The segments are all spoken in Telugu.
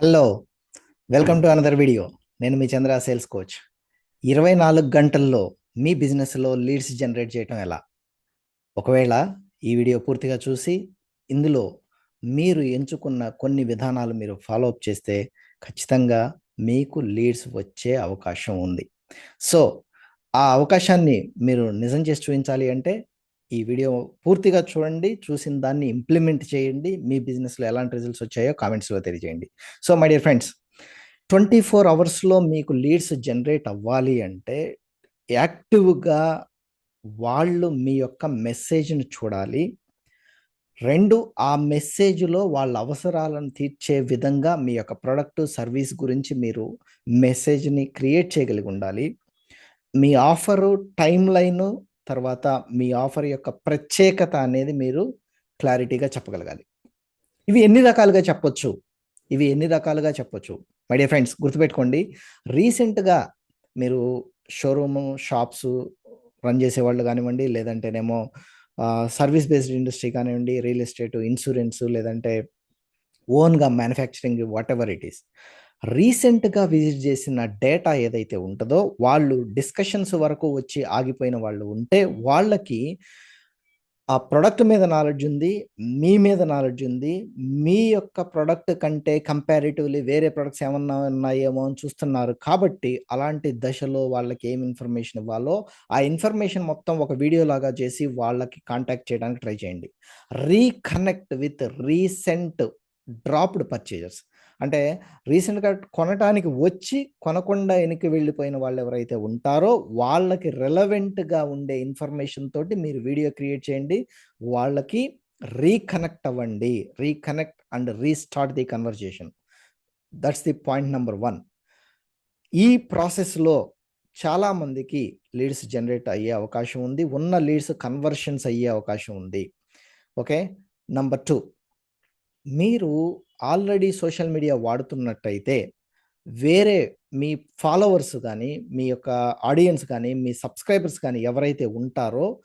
Hello welcome to another video నేను మీ చంద్ర సేల్స్ కోచ్. ఇరవై నాలుగు గంటల్లో మీ బిజినెస్లో లీడ్స్ జనరేట్ చేయటం ఎలా? ఒకవేళ ఈ వీడియో పూర్తిగా చూసి ఇందులో మీరు ఎంచుకున్న కొన్ని విధానాలు మీరు ఫాలో అప్ చేస్తే ఖచ్చితంగా మీకు లీడ్స్ వచ్చే అవకాశం ఉంది. సో ఆ అవకాశాన్ని మీరు నిజం చేసి చూపించాలి అంటే ఈ వీడియో పూర్తిగా చూడండి చూసిన దాన్ని ఇంప్లిమెంట్ చేయండి మీ బిజినెస్లో ఎలాంటి రిజల్ట్స్ వచ్చాయో కామెంట్స్లో తెలియజేయండి. So my dear friends twenty four అవర్స్లో మీకు లీడ్స్ జనరేట్ అవ్వాలి అంటే యాక్టివ్గా వాళ్ళు మీ యొక్క మెసేజ్ని చూడాలి. రెండు ఆ మెసేజ్లో వాళ్ళ అవసరాలను తీర్చే విధంగా మీ యొక్క ప్రోడక్ట్ సర్వీస్ గురించి మీరు మెసేజ్ని క్రియేట్ చేయగలిగి ఉండాలి. మీ ఆఫరు టైం లైను తర్వాత మీ ఆఫర్ యొక్క ప్రత్యేకత అనేది మీరు క్లారిటీగా చెప్పగలగాలి. ఇవి ఎన్ని రకాలుగా చెప్పొచ్చు? ఇవి ఎన్ని రకాలుగా చెప్పొచ్చు? మై డియర్ ఫ్రెండ్స్ గుర్తుపెట్టుకోండి రీసెంట్గా మీరు షోరూము షాప్స్ రన్ చేసేవాళ్ళు కానివ్వండి లేదంటేనేమో సర్వీస్ బేస్డ్ ఇండస్ట్రీ కానివ్వండి రియల్ ఎస్టేట్ ఇన్సూరెన్స్ లేదంటే ఓన్గా manufacturing whatever it is. రీసెంట్గా విజిట్ చేసిన డేటా ఏదైతే ఉంటుందో వాళ్ళు డిస్కషన్స్ వరకు వచ్చి ఆగిపోయిన వాళ్ళు ఉంటే వాళ్ళకి ఆ ప్రొడక్ట్ మీద నాలెడ్జ్ ఉంది మీ మీద నాలెడ్జ్ ఉంది మీ యొక్క ప్రొడక్ట్ కంటే కంపారిటివ్లీ వేరే ప్రొడక్ట్స్ ఏమన్నా ఉన్నాయేమో అని చూస్తున్నారు. కాబట్టి అలాంటి దశలో వాళ్ళకి ఏం ఇన్ఫర్మేషన్ ఇవ్వాలో ఆ ఇన్ఫర్మేషన్ మొత్తం ఒక వీడియో లాగా చేసి వాళ్ళకి కాంటాక్ట్ చేయడానికి ట్రై చేయండి. Reconnect with recent dropped purchasers. అంటే రీసెంట్గా కొనటానికి వచ్చి కొనకుండా వెనక్కి వెళ్ళిపోయిన వాళ్ళు ఎవరైతే ఉంటారో వాళ్ళకి రెలవెంట్గా ఉండే ఇన్ఫర్మేషన్ తోటి మీరు వీడియో క్రియేట్ చేయండి. వాళ్ళకి రీకనెక్ట్ అవ్వండి. Reconnect and restart the conversation. That's the point number one. ఈ ప్రాసెస్లో చాలామందికి లీడ్స్ జనరేట్ అయ్యే అవకాశం ఉంది. ఉన్న లీడ్స్ కన్వర్షన్స్ అయ్యే అవకాశం ఉంది. ఓకే? Number two. మీరు ఆల్రెడీ సోషల్ మీడియా వాడుతున్నట్టయితే వేరే మీ ఫాలోవర్స్ కానీ మీ యొక్క ఆడియన్స్ కానీ మీ సబ్స్క్రైబర్స్ కానీ ఎవరైతే ఉంటారో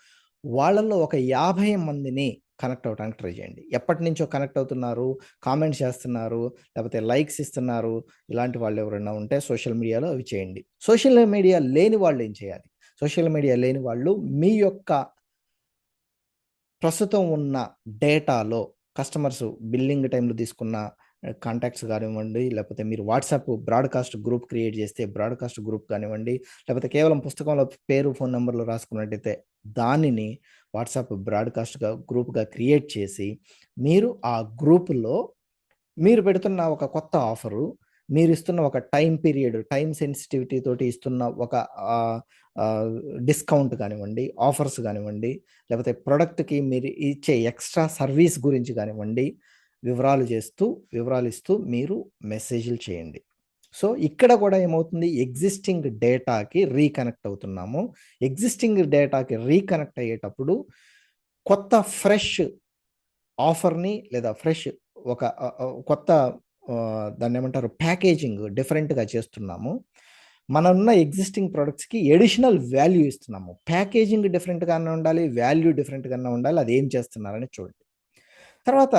వాళ్ళల్లో ఒక యాభై మందిని కనెక్ట్ అవ్వడానికి ట్రై చేయండి. ఎప్పటి నుంచో కనెక్ట్ అవుతున్నారు కామెంట్స్ చేస్తున్నారు లేకపోతే లైక్స్ ఇస్తున్నారు ఇలాంటి వాళ్ళు ఎవరైనా ఉంటే సోషల్ మీడియాలో అవి చేయండి. సోషల్ మీడియా లేని వాళ్ళు ఏం చేయాలి? సోషల్ మీడియా లేని వాళ్ళు మీ యొక్క ప్రస్తుతం ఉన్న డేటాలో కస్టమర్స్ బిల్లింగ్ టైంలో తీసుకున్న కాంటాక్ట్స్ కానివ్వండి లేకపోతే మీరు వాట్సాప్ బ్రాడ్కాస్ట్ గ్రూప్ క్రియేట్ చేస్తే బ్రాడ్కాస్ట్ గ్రూప్ కానివ్వండి లేకపోతే కేవలం పుస్తకంలో పేరు ఫోన్ నెంబర్లో రాసుకున్నట్టయితే దానిని వాట్సాప్ బ్రాడ్కాస్ట్గా గ్రూప్గా క్రియేట్ చేసి మీరు ఆ గ్రూపులో మీరు పెడుతున్న ఒక కొత్త ఆఫరు మీరు ఇస్తున్న ఒక టైం పీరియడ్ టైం సెన్సిటివిటీ తోటి ఇస్తున్న ఒక డిస్కౌంట్ కానివ్వండి ఆఫర్స్ కానివ్వండి లేకపోతే ప్రోడక్ట్కి మీరు ఇచ్చే ఎక్స్ట్రా సర్వీస్ గురించి కానివ్వండి వివరాలు చేస్తూ వివరాలు ఇస్తూ మీరు మెసేజ్లు చేయండి. సో ఇక్కడ కూడా ఏమవుతుంది? ఎగ్జిస్టింగ్ డేటాకి రీకనెక్ట్ అవుతున్నాము. ఎగ్జిస్టింగ్ డేటాకి రీకనెక్ట్ అయ్యేటప్పుడు కొత్త ఫ్రెష్ ఆఫర్ని లేదా ఫ్రెష్ ఒక కొత్త దాన్ని ఏమంటారు ప్యాకేజింగ్ డిఫరెంట్గా చేస్తున్నాము. మన ఉన్న ఎగ్జిస్టింగ్ ప్రొడక్ట్స్కి ఎడిషనల్ వాల్యూ ఇస్తున్నాము. ప్యాకేజింగ్ డిఫరెంట్గానే ఉండాలి వాల్యూ డిఫరెంట్గానే ఉండాలి అది ఏం చేస్తున్నారని చూడండి. తర్వాత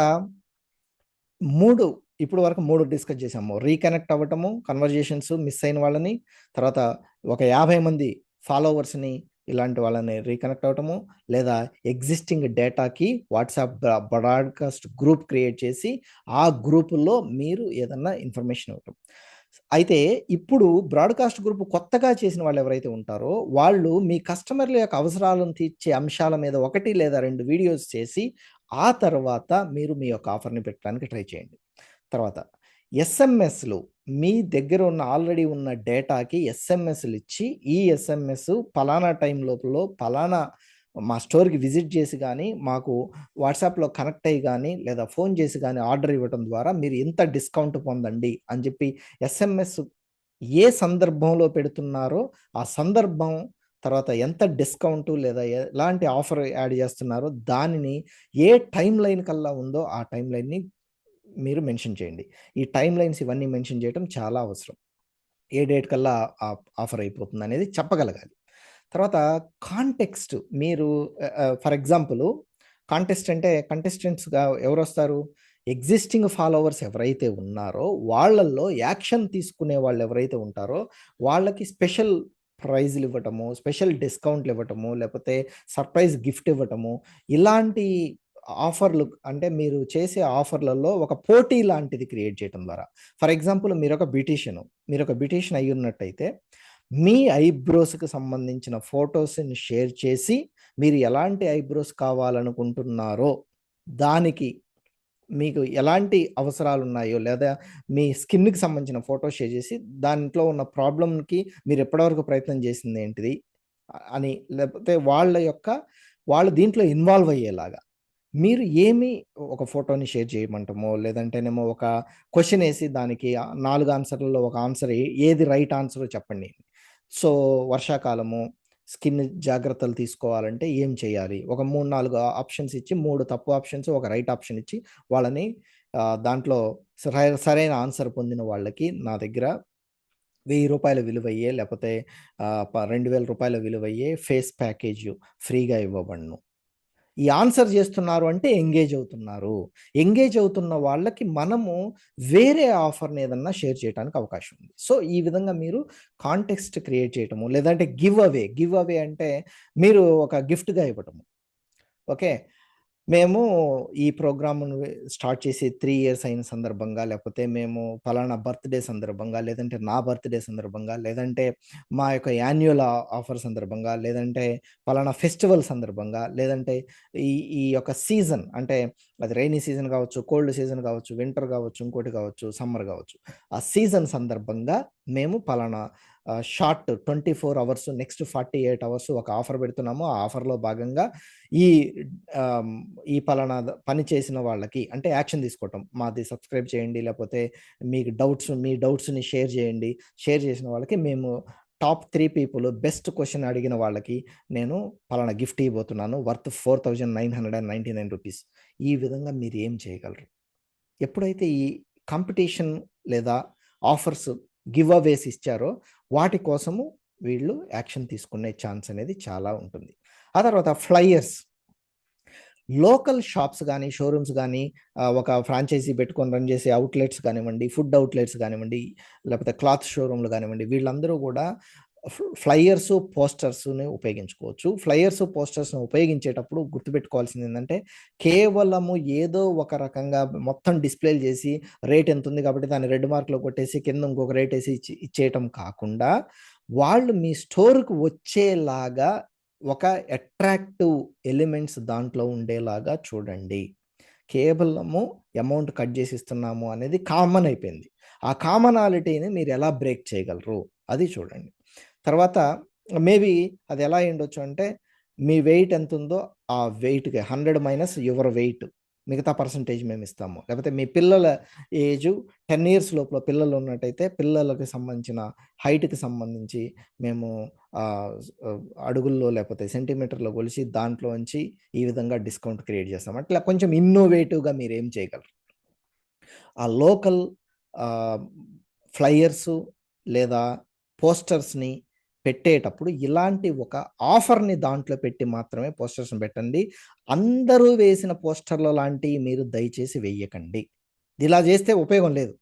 మూడు ఇప్పుడు వరకు మూడు డిస్కస్ చేసాము రీకనెక్ట్ అవ్వటము కన్వర్జేషన్స్ మిస్ అయిన వాళ్ళని తర్వాత ఒక యాభై మంది ఫాలోవర్స్ని ఇలాంటి వాళ్ళని రీకనెక్ట్ అవటము లేదా ఎగ్జిస్టింగ్ డేటాకి వాట్సాప్ బ్రాడ్కాస్ట్ గ్రూప్ క్రియేట్ చేసి ఆ గ్రూపుల్లో మీరు ఏదన్నా ఇన్ఫర్మేషన్ ఇవ్వటం. అయితే ఇప్పుడు బ్రాడ్కాస్ట్ గ్రూప్ కొత్తగా చేసిన వాళ్ళు ఎవరైతే ఉంటారో వాళ్ళు మీ కస్టమర్ల యొక్క అవసరాలను తీర్చే అంశాల మీద ఒకటి లేదా రెండు వీడియోస్ చేసి ఆ తర్వాత మీరు మీ యొక్క ఆఫర్ని పెట్టడానికి ట్రై చేయండి. తర్వాత ఎస్ఎంఎస్లు మీ దగ్గర ఉన్న ఆల్రెడీ ఉన్న డేటాకి ఎస్ఎంఎస్లు ఇచ్చి ఈ ఎస్ఎంఎస్ పలానా టైం లోపల పలానా మా స్టోర్కి విజిట్ చేసి కానీ మాకు వాట్సాప్లో కనెక్ట్ అయ్యి కానీ లేదా ఫోన్ చేసి కానీ ఆర్డర్ ఇవ్వడం ద్వారా మీరు ఎంత డిస్కౌంట్ పొందండి అని చెప్పి ఎస్ఎంఎస్ ఏ సందర్భంలో పెడుతున్నారో ఆ సందర్భం తర్వాత ఎంత డిస్కౌంట్ లేదా ఎలాంటి ఆఫర్ యాడ్ చేస్తున్నారో దానిని ఏ టైం లైన్ కల్లా ఉందో ఆ టైం లైన్ని మీరు మెన్షన్ చేయండి. ఈ టైం లైన్స్ ఇవన్నీ మెన్షన్ చేయడం చాలా అవసరం. ఏ డేట్ కల్లా ఆఫర్ అయిపోతుంది అనేది చెప్పగలగాలి. తర్వాత కాంటెక్స్ట్ మీరు ఫర్ ఎగ్జాంపుల్ కాంటెస్ట్ అంటే కంటెస్టెంట్స్గా ఎవరు వస్తారు ఎగ్జిస్టింగ్ ఫాలోవర్స్ ఎవరైతే ఉన్నారో వాళ్ళల్లో యాక్షన్ తీసుకునే వాళ్ళు ఎవరైతే ఉంటారో వాళ్ళకి స్పెషల్ ప్రైజ్లు ఇవ్వటము స్పెషల్ డిస్కౌంట్లు ఇవ్వటము లేకపోతే సర్ప్రైజ్ గిఫ్ట్ ఇవ్వటము ఇలాంటి ఆఫర్లు అంటే మీరు చేసే ఆఫర్లలో ఒక పోటీ లాంటిది క్రియేట్ చేయడం ద్వారా. ఫర్ ఎగ్జాంపుల్ మీరు ఒక బ్యూటీషియన్ మీరు ఒక బ్యూటీషియన్ అయి ఉన్నట్టయితే మీ ఐబ్రోస్కి సంబంధించిన ఫొటోస్ని షేర్ చేసి మీరు ఎలాంటి ఐబ్రోస్ కావాలనుకుంటున్నారో దానికి మీకు ఎలాంటి అవసరాలు ఉన్నాయో లేదా మీ స్కిన్కి సంబంధించిన ఫోటో షేర్ చేసి దాంట్లో ఉన్న ప్రాబ్లంకి మీరు ఎప్పటివరకు ప్రయత్నం చేసింది ఏంటిది అని లేకపోతే వాళ్ళ యొక్క వాళ్ళు దీంట్లో ఇన్వాల్వ్ అయ్యేలాగా. మీరు ఏమి ఒక ఫోటోని షేర్ చేయమంటామో? లేదంటేనేమో ఒక క్వశ్చన్ వేసి దానికి నాలుగు ఆన్సర్లలో ఒక ఆన్సర్ ఏది రైట్ ఆన్సర్ చెప్పండి. సో వర్షాకాలము స్కిన్ జాగ్రత్తలు తీసుకోవాలంటే ఏం చేయాలి? ఒక మూడు నాలుగు ఆప్షన్స్ ఇచ్చి మూడు తప్పు ఆప్షన్స్ ఒక రైట్ ఆప్షన్ ఇచ్చి వాళ్ళని దాంట్లో సరైన ఆన్సర్ పొందిన వాళ్ళకి నా దగ్గర వెయ్యి రూపాయల విలువయ్యే లేకపోతే రెండు వేల రూపాయల విలువయ్యే ఫేస్ ప్యాకేజ్ ఫ్రీగా ఇవ్వబడను. ఈ ఆన్సర్ చేస్తున్నారు అంటే ఎంగేజ్ అవుతున్నారు. ఎంగేజ్ అవుతున్న వాళ్ళకి మనము వేరే ఆఫర్ని ఏదన్నా షేర్ చేయడానికి అవకాశం ఉంది. సో ఈ విధంగా మీరు కాంటెక్స్ట్ క్రియేట్ చేయటము లేదంటే గివ్ అవే గివ్ అవే అంటే మీరు ఒక గిఫ్ట్గా ఇవ్వటము. ఓకే? మేము ఈ ప్రోగ్రామ్ను స్టార్ట్ చేసి త్రీ ఇయర్స్ అయిన సందర్భంగా లేకపోతే మేము ఫలానా బర్త్డే సందర్భంగా లేదంటే నా బర్త్డే సందర్భంగా లేదంటే మా యొక్క యాన్యువల్ ఆఫర్ సందర్భంగా లేదంటే ఫలానా ఫెస్టివల్ సందర్భంగా లేదంటే ఈ ఈ యొక్క సీజన్ అంటే అది రైనీ సీజన్ కావచ్చు కోల్డ్ సీజన్ కావచ్చు వింటర్ కావచ్చు ఇంకోటి కావచ్చు సమ్మర్ కావచ్చు ఆ సీజన్ సందర్భంగా మేము ఫలానా short twenty four hours next forty eight hours ఒక ఆఫర్ పెడుతున్నాము. ఆ ఆఫర్లో భాగంగా ఈ ఈ పలానా పని చేసిన వాళ్ళకి అంటే యాక్షన్ తీసుకోవటం. మాది సబ్స్క్రైబ్ చేయండి లేకపోతే మీకు డౌట్స్ మీ డౌట్స్ని షేర్ చేయండి. షేర్ చేసిన వాళ్ళకి మేము top three people best question అడిగిన వాళ్ళకి నేను పలానా గిఫ్ట్ ఇవ్వబోతున్నాను. Worth four thousand nine hundred and ninety nine rupees. ఈ విధంగా మీరు ఏం చేయగలరు? ఎప్పుడైతే ఈ కాంపిటీషన్ లేదా ఆఫర్స్ గివ్ అవేస్ ఇచ్చారో వాటి కోసము వీళ్ళు యాక్షన్ తీసుకునే ఛాన్స్ అనేది చాలా ఉంటుంది. ఆ తర్వాత ఫ్లయర్స్. లోకల్ షాప్స్ కానీ షోరూమ్స్ కానీ ఒక ఫ్రాంచైజీ పెట్టుకొని రన్ చేసే అవుట్లెట్స్ కానివ్వండి ఫుడ్ అవుట్లెట్స్ కానివ్వండి లేకపోతే క్లాత్ షోరూమ్లు కానివ్వండి వీళ్ళందరూ కూడా ఫ్లయర్స్ పోస్టర్స్ని ఉపయోగించుకోవచ్చు. ఫ్లయర్స్ పోస్టర్స్ని ఉపయోగించేటప్పుడు గుర్తుపెట్టుకోవాల్సింది ఏంటంటే కేవలము ఏదో ఒక రకంగా మొత్తం డిస్ప్లే చేసి రేట్ ఎంత ఉంది కాబట్టి దాన్ని రెడ్ మార్క్లో కొట్టేసి కింద ఇంకొక రేట్ వేసి ఇచ్చి ఇచ్చేయటం కాకుండా వాళ్ళు మీ స్టోర్కి వచ్చేలాగా ఒక అట్రాక్టివ్ ఎలిమెంట్స్ దాంట్లో ఉండేలాగా చూడండి. కేవలము అమౌంట్ కట్ చేసి ఇస్తున్నాము అనేది కామన్ అయిపోయింది. ఆ కామనాలిటీని మీరు ఎలా బ్రేక్ చేయగలరు? అది చూడండి. తర్వాత మేబీ అది ఎలా ఉండొచ్చు అంటే మీ వెయిట్ ఎంత ఉందో ఆ వెయిట్కి హండ్రెడ్ మైనస్ యువర్ వెయిట్ మిగతా పర్సంటేజ్ మేము ఇస్తాము. లేకపోతే మీ పిల్లల ఏజ్ టెన్ ఇయర్స్ లోపల పిల్లలు ఉన్నట్టయితే పిల్లలకి సంబంధించిన హైట్కి సంబంధించి మేము అడుగుల్లో లేకపోతే సెంటీమీటర్లో కొలిసి దాంట్లోంచి ఈ విధంగా డిస్కౌంట్ క్రియేట్ చేస్తాం అట్లా కొంచెం ఇన్నోవేటివ్గా మీరు ఏం చేయగలరు? ఆ లోకల్ ఫ్లయర్సు లేదా పోస్టర్స్ని పెట్టేటప్పుడు ఇలాంటి ఒక ఆఫర్ని దాంట్లో పెట్టి మాత్రమే పోస్టర్స్ని పెట్టండి. అందరూ వేసిన పోస్టర్ల లాంటివి మీరు దయచేసి వెయ్యకండి ఇలా చేస్తే ఉపయోగం లేదు.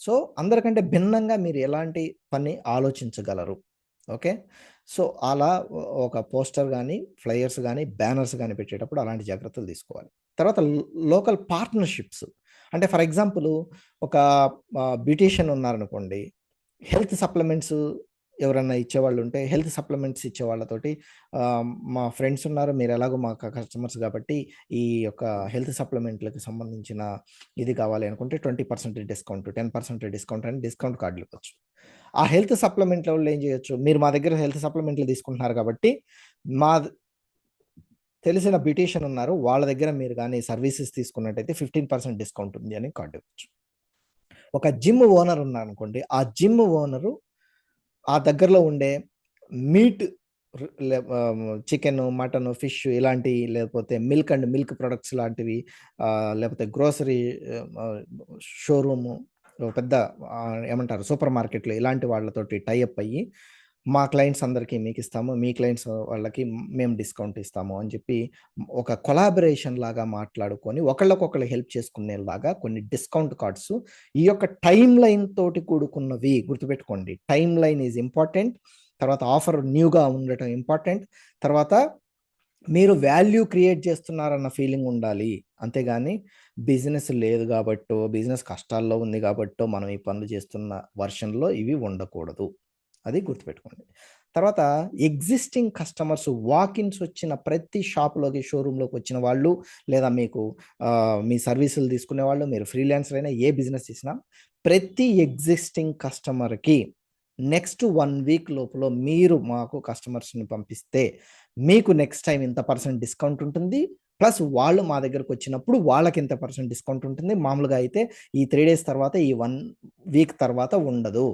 సో అందరికంటే భిన్నంగా మీరు ఎలాంటి పని ఆలోచించగలరు. ఓకే? సో అలా ఒక పోస్టర్ కానీ ఫ్లయర్స్ కానీ బ్యానర్స్ కానీ పెట్టేటప్పుడు అలాంటి జాగ్రత్తలు తీసుకోవాలి. తర్వాత లోకల్ పార్ట్నర్షిప్స్. అంటే ఫర్ ఎగ్జాంపుల్ ఒక బ్యూటీషియన్ ఉన్నారనుకోండి. హెల్త్ సప్లిమెంట్స్ ఎవరన్నా ఇచ్చేవాళ్ళు ఉంటే హెల్త్ సప్లిమెంట్స్ ఇచ్చే వాళ్ళతోటి మా ఫ్రెండ్స్ ఉన్నారు. మీరు ఎలాగో మా కస్టమర్స్ కాబట్టి ఈ యొక్క హెల్త్ సప్లిమెంట్లకు సంబంధించిన ఇది కావాలి అనుకుంటే twenty percent discount ten percent discount అని డిస్కౌంట్ కార్డులు ఇవ్వచ్చు. ఆ హెల్త్ సప్లిమెంట్ల వాళ్ళు ఏం చేయొచ్చు? మీరు మా దగ్గర హెల్త్ సప్లిమెంట్లు తీసుకుంటున్నారు కాబట్టి మా తెలిసిన బ్యూటీషియన్ ఉన్నారు. వాళ్ళ దగ్గర మీరు కానీ సర్వీసెస్ తీసుకున్నట్టయితే ఫిఫ్టీన్ పర్సెంట్ డిస్కౌంట్ ఉంది అని కార్డు ఇవ్వచ్చు. ఒక జిమ్ ఓనర్ ఉన్నారు అనుకోండి ఆ జిమ్ ఓనరు ఆ దగ్గరలో ఉండే మీట్ చికెన్ మటన్ ఫిష్ ఇలాంటి లేకపోతే మిల్క్ అండ్ మిల్క్ ప్రొడక్ట్స్ లాంటివి లేకపోతే గ్రోసరీ షోరూము పెద్ద ఏమంటారు సూపర్ మార్కెట్లు ఇలాంటి వాళ్ళతోటి టైఅప్ అయ్యి మా క్లయింట్స్ అందరికీ మీకు ఇస్తాము మీ క్లయింట్స్ వాళ్ళకి మేము డిస్కౌంట్ ఇస్తాము అని చెప్పి ఒక కొలాబరేషన్ లాగా మాట్లాడుకొని ఒకళ్ళకొకళ్ళు హెల్ప్ చేసుకునేలాగా కొన్ని డిస్కౌంట్ కార్డ్స్ ఈ యొక్క టైం లైన్ తోటి కూడుకున్నవి గుర్తుపెట్టుకోండి. టైం లైన్ ఈజ్ ఇంపార్టెంట్ తర్వాత ఆఫర్ న్యూగా ఉండటం ఇంపార్టెంట్ తర్వాత మీరు వాల్యూ క్రియేట్ చేస్తున్నారన్న ఫీలింగ్ ఉండాలి. అంతేగాని బిజినెస్ లేదు కాబట్టో బిజినెస్ కష్టాల్లో ఉంది కాబట్టో మనం ఈ పనులు చేస్తున్న వర్షన్లో ఇవి ఉండకూడదు. అది గుర్తుపెట్టుకోండి. తర్వాత ఎగ్జిస్టింగ్ కస్టమర్స్ వాకిన్స్ వచ్చిన ప్రతి షాప్లోకి షోరూంలోకి వచ్చిన వాళ్ళు లేదా మీకు మీ సర్వీసులు తీసుకునే వాళ్ళు మీరు ఫ్రీలాన్సర్ అయినా ఏ బిజినెస్ చేసినా ప్రతి ఎగ్జిస్టింగ్ కస్టమర్కి నెక్స్ట్ వన్ వీక్ లోపల మీరు మాకు కస్టమర్స్ని పంపిస్తే మీకు నెక్స్ట్ టైం ఇంత పర్సెంట్ డిస్కౌంట్ ఉంటుంది. ప్లస్ వాళ్ళు మా దగ్గరకు వచ్చినప్పుడు వాళ్ళకి ఇంత పర్సెంట్ డిస్కౌంట్ ఉంటుంది. మామూలుగా అయితే ఈ త్రీ డేస్ తర్వాత ఈ వన్ వీక్ తర్వాత ఉండదు.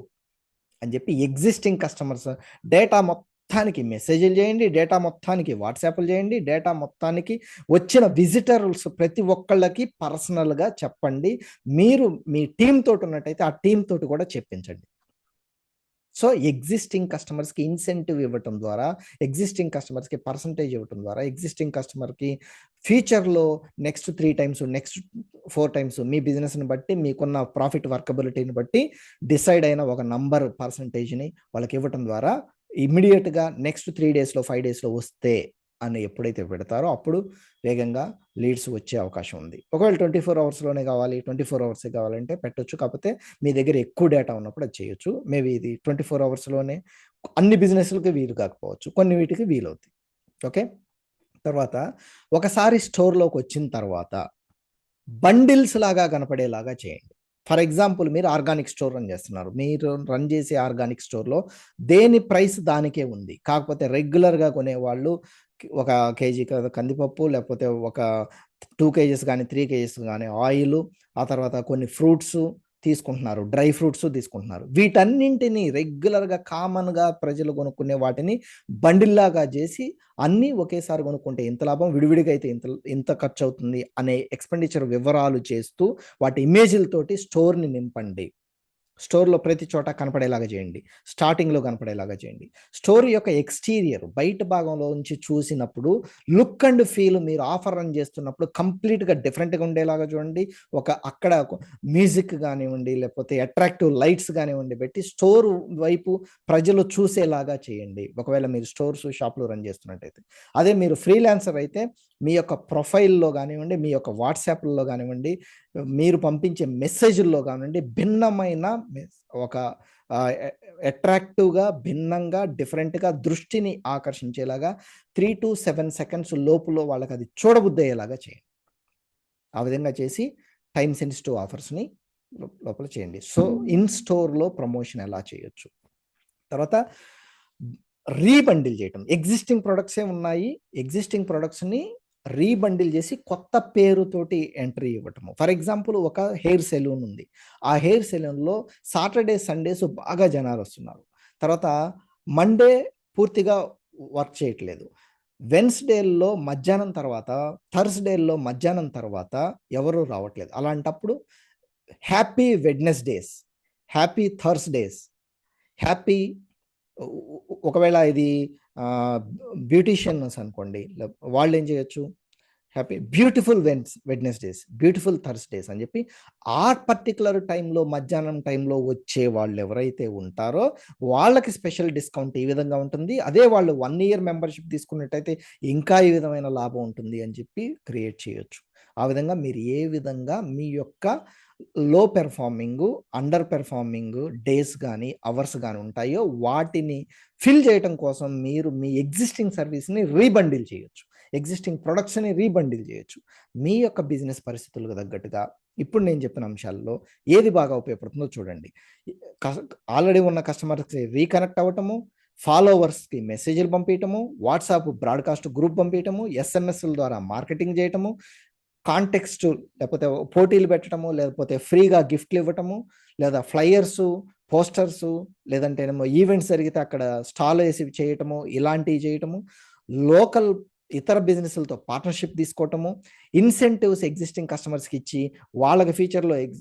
అని చెప్పి ఎగ్జిస్టింగ్ కస్టమర్స్ డేటా మొత్తానికి మెసేజ్లు చేయండి డేటా మొత్తానికి వాట్సాప్లు చేయండి డేటా మొత్తానికి వచ్చిన విజిటర్స్ ప్రతి ఒక్కళ్ళకి పర్సనల్గా చెప్పండి. మీరు మీ టీం తోటి ఉన్నట్టయితే ఆ టీం తోటి కూడా చెప్పించండి. సో ఎగ్జిస్టింగ్ కస్టమర్స్కి ఇన్సెంటివ్ ఇవ్వటం ద్వారా ఎగ్జిస్టింగ్ కస్టమర్స్కి పర్సంటేజ్ ఇవ్వటం ద్వారా ఎగ్జిస్టింగ్ కస్టమర్కి ఫ్యూచర్లో next three times next four times మీ బిజినెస్ని బట్టి మీకున్న ప్రాఫిట్ వర్కబిలిటీని బట్టి డిసైడ్ అయిన ఒక నంబర్ పర్సంటేజ్ని వాళ్ళకి ఇవ్వటం ద్వారా ఇమ్మీడియట్గా నెక్స్ట్ త్రీ డేస్లో ఫైవ్ డేస్లో వస్తే అని ఎప్పుడైతే పెడతారో అప్పుడు వేగంగా లీడ్స్ వచ్చే అవకాశం ఉంది. ఒకవేళ ట్వంటీ ఫోర్ అవర్స్లోనే కావాలి ట్వంటీ ఫోర్ అవర్సే కావాలంటే పెట్టొచ్చు. కాకపోతే మీ దగ్గర ఎక్కువ డేటా ఉన్నప్పుడు అది చేయొచ్చు. మేబీ ఇది ట్వంటీ ఫోర్ అవర్స్లోనే అన్ని బిజినెస్లకి వీలు కాకపోవచ్చు. కొన్ని వీటికి వీలవుతాయి. ఓకే? తర్వాత ఒకసారి స్టోర్లోకి వచ్చిన తర్వాత బండిల్స్ లాగా కనపడేలాగా చేయండి. ఫర్ ఎగ్జాంపుల్ మీరు ఆర్గానిక్ స్టోర్ రన్ చేస్తున్నారు. మీరు రన్ చేసే ఆర్గానిక్ స్టోర్లో దేని ప్రైస్ దానికే ఉంది. కాకపోతే రెగ్యులర్గా కొనేవాళ్ళు ఒక కేజీ కందిపప్పు లేకపోతే ఒక టూ కేజీస్ కానీ త్రీ కేజీస్ కానీ ఆయిల్ ఆ తర్వాత కొన్ని ఫ్రూట్స్ తీసుకుంటున్నారు డ్రై ఫ్రూట్స్ తీసుకుంటున్నారు. వీటన్నింటినీ రెగ్యులర్గా కామన్గా ప్రజలు కొనుక్కునే వాటిని బండిల్లాగా చేసి అన్నీ ఒకేసారి కొనుక్కుంటే ఇంత లాభం? విడివిడిగా అయితే ఇంత ఇంత ఖర్చు అవుతుంది అనే ఎక్స్పెండిచర్ వివరాలు చేస్తూ వాటి ఇమేజ్లతోటి స్టోర్ని నింపండి. స్టోర్లో ప్రతి చోట కనపడేలాగా చేయండి. స్టార్టింగ్లో కనపడేలాగా చేయండి. స్టోర్ యొక్క ఎక్స్టీరియర్ బయట భాగంలో నుంచి చూసినప్పుడు లుక్ అండ్ ఫీల్ మీరు ఆఫర్ రన్ చేస్తున్నప్పుడు కంప్లీట్గా డిఫరెంట్గా ఉండేలాగా చూడండి. ఒక అక్కడ మ్యూజిక్ కానివ్వండి లేకపోతే అట్రాక్టివ్ లైట్స్ కానివ్వండి పెట్టి స్టోర్ వైపు ప్రజలు చూసేలాగా చేయండి. ఒకవేళ మీరు స్టోర్స్ షాప్లు రన్ చేస్తున్నట్టయితే. అదే మీరు ఫ్రీలాన్సర్ అయితే మీ యొక్క ప్రొఫైల్లో కానివ్వండి మీ యొక్క వాట్సాప్లో కానివ్వండి మీరు పంపించే మెసేజ్ల్లో కానివ్వండి భిన్నమైన ఒక అట్రాక్టివ్గా భిన్నంగా డిఫరెంట్గా దృష్టిని ఆకర్షించేలాగా త్రీ టు సెవెన్ సెకండ్స్ లోపులో వాళ్ళకి అది చూడబుద్దయ్యేలాగా చేయండి. ఆ విధంగా చేసి టైం సెన్సిటివ్ ఆఫర్స్ని లోపల చేయండి. సో ఇన్ స్టోర్లో ప్రమోషన్ ఎలా చేయొచ్చు? తర్వాత రీబండిల్ చేయటం. ఎగ్జిస్టింగ్ ప్రొడక్ట్సే ఉన్నాయి. ఎగ్జిస్టింగ్ ప్రొడక్ట్స్ని రీబండిల్ చేసి కొత్త పేరుతోటి ఎంట్రీ ఇవ్వటము. ఫర్ ఎగ్జాంపుల్ ఒక హెయిర్ సెలూన్ ఉంది. ఆ హెయిర్ సెలూన్లో సాటర్డే సండేస్ బాగా జనాలు వస్తున్నారు. తర్వాత మండే పూర్తిగా వర్క్ చేయట్లేదు. వెన్స్డేల్లో మధ్యాహ్నం తర్వాత థర్స్డేల్లో మధ్యాహ్నం తర్వాత ఎవరు రావట్లేదు. అలాంటప్పుడు happy Wednesdays happy Thursdays happy ఒకవేళ ఇది బ్యూటీషియన్స్ అనుకోండి వాళ్ళు ఏం చేయొచ్చు? Happy beautiful Wednes Wednesdays beautiful Thursdays అని చెప్పి ఆ పర్టికులర్ టైంలో మధ్యాహ్నం టైంలో వచ్చే వాళ్ళు ఎవరైతే ఉంటారో వాళ్ళకి స్పెషల్ డిస్కౌంట్ ఈ విధంగా ఉంటుంది. అదే వాళ్ళు వన్ ఇయర్ మెంబర్షిప్ తీసుకున్నట్టయితే ఇంకా ఈ విధమైన లాభం ఉంటుంది అని చెప్పి క్రియేట్ చేయొచ్చు. ఆ విధంగా మీరు ఏ విధంగా మీ యొక్క low performing under performing days కానీ అవర్స్ కానీ ఉంటాయో వాటిని ఫిల్ చేయటం కోసం మీరు మీ ఎగ్జిస్టింగ్ సర్వీస్ని రీబండిల్ చేయొచ్చు. ఎగ్జిస్టింగ్ ప్రొడక్ట్స్ని రీబండిల్ చేయొచ్చు. మీ యొక్క బిజినెస్ పరిస్థితులకు తగ్గట్టుగా. ఇప్పుడు నేను చెప్పిన అంశాల్లో ఏది బాగా ఉపయోగపడుతుందో చూడండి. ఆల్రెడీ ఉన్న కస్టమర్స్కి రీకనెక్ట్ అవ్వటము ఫాలోవర్స్కి మెసేజ్లు పంపించటము వాట్సాప్ బ్రాడ్కాస్ట్ గ్రూప్ పంపించటము ఎస్ఎంఎస్ల ద్వారా మార్కెటింగ్ చేయటము కాంటెక్స్ట్ లేకపోతే పోటీలు పెట్టడము లేకపోతే ఫ్రీగా గిఫ్ట్లు ఇవ్వటము లేదా ఫ్లయర్స్ పోస్టర్స్ లేదంటే ఏమో ఈవెంట్స్ జరిగితే అక్కడ స్టాల్ వేసి చేయటము ఇలాంటివి చేయటము లోకల్ ఇతర బిజినెస్లతో పార్ట్నర్షిప్ తీసుకోవటము ఇన్సెంటివ్స్ ఎగ్జిస్టింగ్ కస్టమర్స్కి ఇచ్చి వాళ్ళకి ఫ్యూచర్లో ఎగ్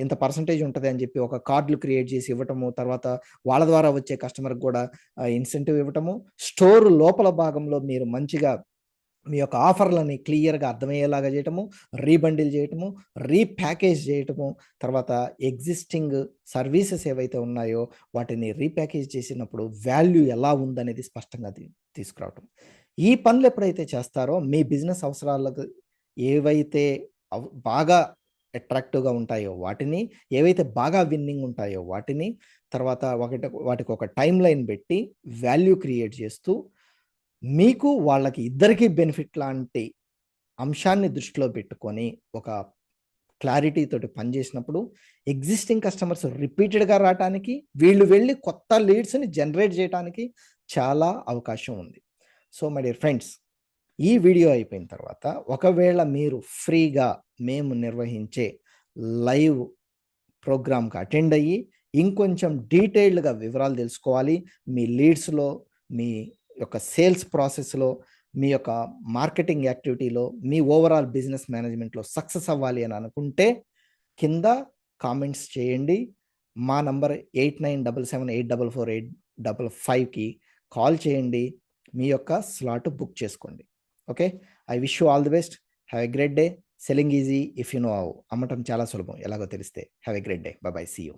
ఇంత పర్సంటేజ్ ఉంటుంది అని చెప్పి ఒక కార్డులు క్రియేట్ చేసి ఇవ్వటము తర్వాత వాళ్ళ ద్వారా వచ్చే కస్టమర్కి కూడా ఇన్సెంటివ్ ఇవ్వటము స్టోర్ లోపల భాగంలో మీరు మంచిగా మీ యొక్క ఆఫర్లని క్లియర్గా అర్థమయ్యేలాగా చేయటము రీబండిల్ చేయటము రీప్యాకేజ్ చేయటము తర్వాత ఎగ్జిస్టింగ్ సర్వీసెస్ ఏవైతే ఉన్నాయో వాటిని రీప్యాకేజ్ చేసినప్పుడు వాల్యూ ఎలా ఉందనేది స్పష్టంగా తీసుకురావటం. ఈ పనులు ఎప్పుడైతే చేస్తారో మీ బిజినెస్ అవసరాలకు ఏవైతే అవ్- బాగా అట్రాక్టివ్గా ఉంటాయో వాటిని ఏవైతే బాగా విన్నింగ్ ఉంటాయో వాటిని తర్వాత ఒకటి వాటికి ఒక టైం లైన్ పెట్టి వాల్యూ క్రియేట్ చేస్తూ మీకు వాళ్ళకి ఇద్దరికి బెనిఫిట్ లాంటి అంశాన్ని దృష్టిలో పెట్టుకొని ఒక క్లారిటీ తోటి పనిచేసినప్పుడు ఎగ్జిస్టింగ్ కస్టమర్స్ రిపీటెడ్గా రావడానికి వీళ్ళు వెళ్ళి కొత్త లీడ్స్ని జనరేట్ చేయడానికి చాలా అవకాశం ఉంది. సో మై డియర్ ఫ్రెండ్స్ ఈ వీడియో అయిపోయిన తర్వాత ఒకవేళ మీరు ఫ్రీగా మేము నిర్వహించే లైవ్ ప్రోగ్రామ్కి అటెండ్ అయ్యి ఇంకొంచెం డీటెయిల్డ్గా వివరాలు తెలుసుకోవాలి. మీ లీడ్స్లో మీ యొక్క సేల్స్ ప్రాసెస్లో మీ యొక్క మార్కెటింగ్ యాక్టివిటీలో మీ ఓవరాల్ బిజినెస్ మేనేజ్మెంట్లో సక్సెస్ అవ్వాలి అని అనుకుంటే కింద కామెంట్స్ చేయండి. మా number eight nine double seven eight double four eight double ఫైవ్కి కాల్ చేయండి. మీ యొక్క స్లాట్ బుక్ చేసుకోండి. Okay? I wish you all the best. Have a great day. Selling easy if you know అమ్మటం చాలా సులభం. ఎలాగో తెలిస్తే. Have a great day. Bye bye. See you.